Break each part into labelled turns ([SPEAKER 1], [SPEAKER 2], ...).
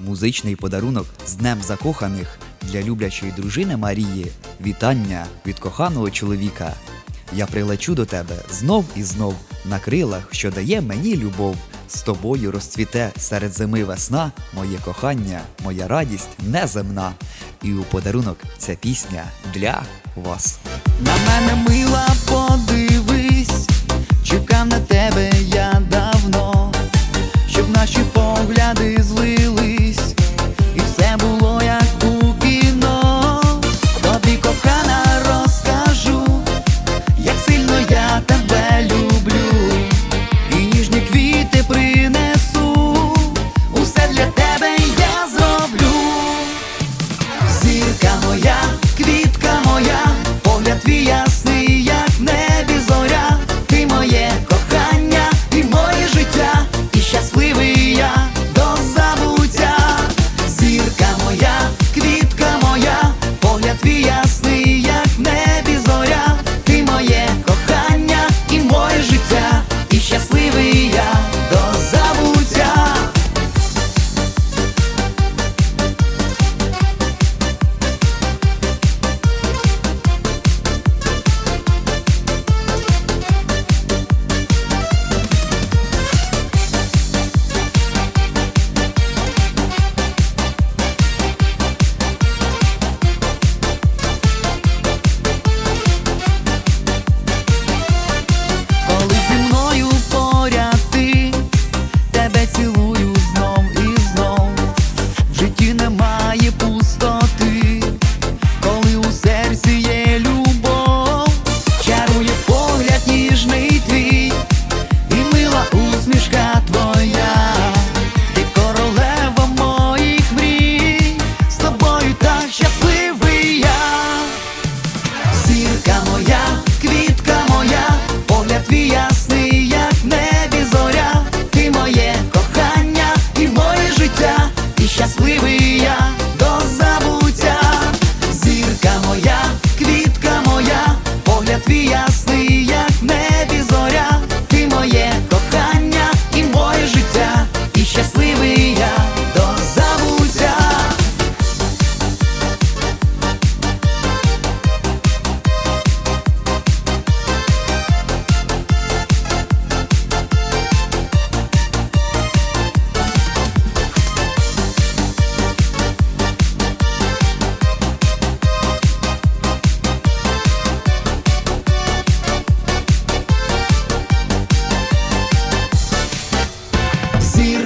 [SPEAKER 1] Музичний подарунок з Днем закоханих для люблячої дружини Марії. Вітання від коханого чоловіка. Я прилечу до тебе знов і знов на крилах, що дає мені любов. З тобою розцвіте серед зими весна, моє кохання, моя радість неземна. І у подарунок ця пісня для вас. На мене мила, подивись, чекав на тебе я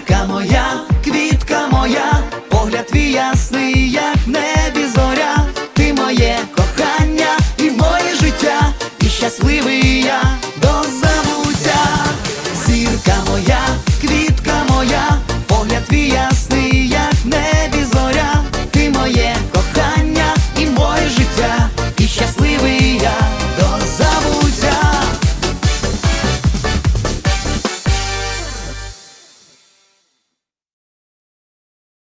[SPEAKER 1] зірка моя, квітка моя, погляд твій ясний, як небі зоря, ти моє кохання і моє життя, і щасливий я до забуття, зірка моя, квітка моя.